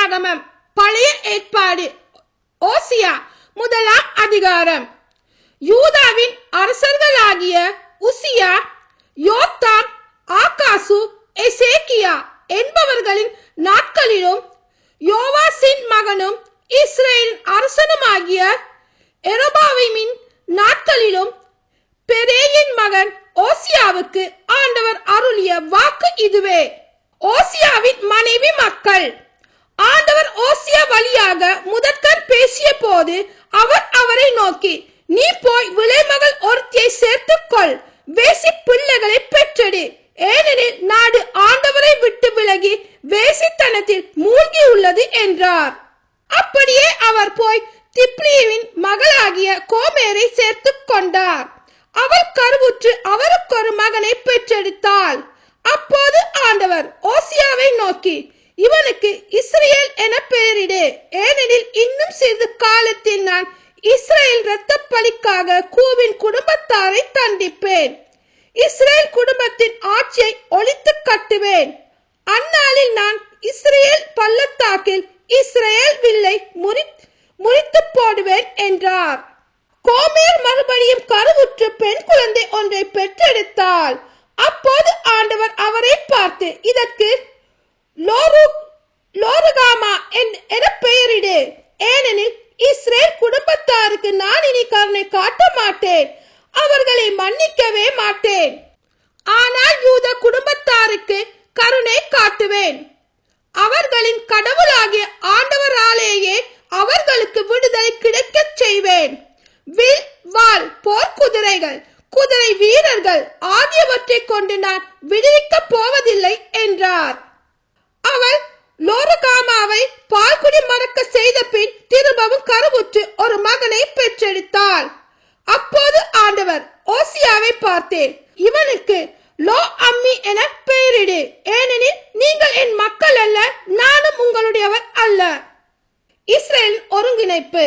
வேதாகமம் பழைய ஏற்பாடு ஓசியா முதலாம் அதிகாரம். யூதாவின் அரசர்களாகிய உசியா யோத்தாம் ஆகாசு எசேக்கியா என்பவர்களின் நாட்களிலும் யோவாசின் மகனும் இஸ்ரேல் அரசனுமாகிய எரோபாவிமின் நாட்களிலும் பெரேயின் மகன் ஓசியாவுக்கு ஆண்டவர் அருளிய வாக்கு இதுவே. ஓசியாவின் மனைவி மக்கள். ஆண்டவர் ஓசியா வழியாக முதற்கர் பேசிய போது அவர் அவரை நோக்கி நீ போய் விளைமகள் ஒருத்தியை சேர்த்துக்கொள் வேசி பிள்ளைகளை பெற்றெடு. ஏனெனில் நாடு ஆண்டவரை விட்டு விலகி வேசித்தனத்தில் மூழ்கி உள்ளது என்றார். அப்படியே அவர் போய் திப்லியின் மகளாகிய கோமேரை சேர்த்து கொண்டார். அவள் கருவுற்று அவருக்கு ஒரு மகனை பெற்றெடுத்தாள். அப்போது ஆண்டவர் ஓசியாவை நோக்கி இவனுக்கு இஸ்ரேல் என பெயரிடு. ஏனெனில் இன்னும் சிறிது காலத்தில் நான் இஸ்ரேல் இரத்த பலிக்காக கூவின் குடும்பத்தாரை தண்டிப்பேன். இஸ்ரேல் குடும்பத்தின் ஆட்சியை ஒழித்து கட்டுவேன். அந்நாளில் நான் இஸ்ரேல் பள்ளத்தாக்கில் இஸ்ரேல் வில்லை முறி முறித்து போடுவேன் என்றார். கோமேர் மறுபடியும் கருவுற்று பெண் குழந்தை ஒன்றை பெற்றெடுத்தாள். அப்போது ஆண்டவர் அவரை பார்த்து இதற்கு லோருகாமா என்- என பெயரிடு ஏனெனில் இஸ்ரேல் குடும்பத்தாருக்கு நான் இனி கருணை காட்ட மாட்டேன். அவர்களை மன்னிக்கவே மாட்டேன். ஆனால் யூத குடும்பத்தாருக்கு கருணை காட்டுவேன். அவர்களின் கடவுளாகிய ஆண்டவராலேயே அவர்களுக்கு விடுதலை கிடைக்கச் செய்வேன். வில் வாள் போர் குதிரைகள் குதிரை வீரர்கள் ஆகியவற்றைக் கொண்டு நான் விடுவிக்கப் போவதில்லை என்றார். அவள் லோரகாமாவை பால்குடி மறக்க செய்த பின் திரும்பவும் கருவுற்று ஒரு மகனை பெற்றெடுத்தாள் அப்போது ஆண்டவர் ஓசியாவை பார்த்தேன். இவனுக்கு லோ அம்மி என பெயரிடு. ஏனெனில் நீங்கள் என் மக்கள் அல்ல நானும் உங்களுடையவர் அல்ல. இஸ்ரேல் ஒருங்கிணைப்பு.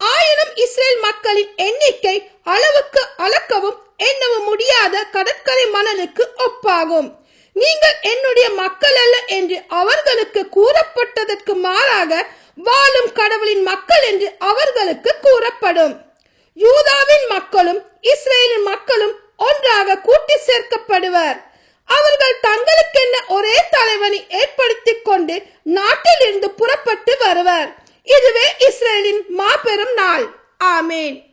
ஆயினும் இஸ்ரேல் மக்களின் எண்ணிக்கை அளவுக்கு அளக்கவும் எண்ணவும் முடியாத கடற்கரை மணலுக்கு ஒப்பாகும். நீங்கள் என்னுடைய மக்கள் அல்ல என்று அவர்களுக்கு கூறப்பட்டதற்கு மாறாக வாழும் கடவுளின் மக்கள் என்று அவர்களுக்கு கூறப்படும். யூதாவின் மக்களும் இஸ்ரேலின் மக்களும் ஒன்றாக கூட்டி சேர்க்கப்படுவர். அவர்கள் தங்களுக்கென்ன ஒரே தலைவனை ஏற்படுத்திக் கொண்டு நாட்டில் இருந்து புறப்பட்டு வருவர். இதுவே இஸ்ரேலின் மாபெரும் நாள். ஆமேன்.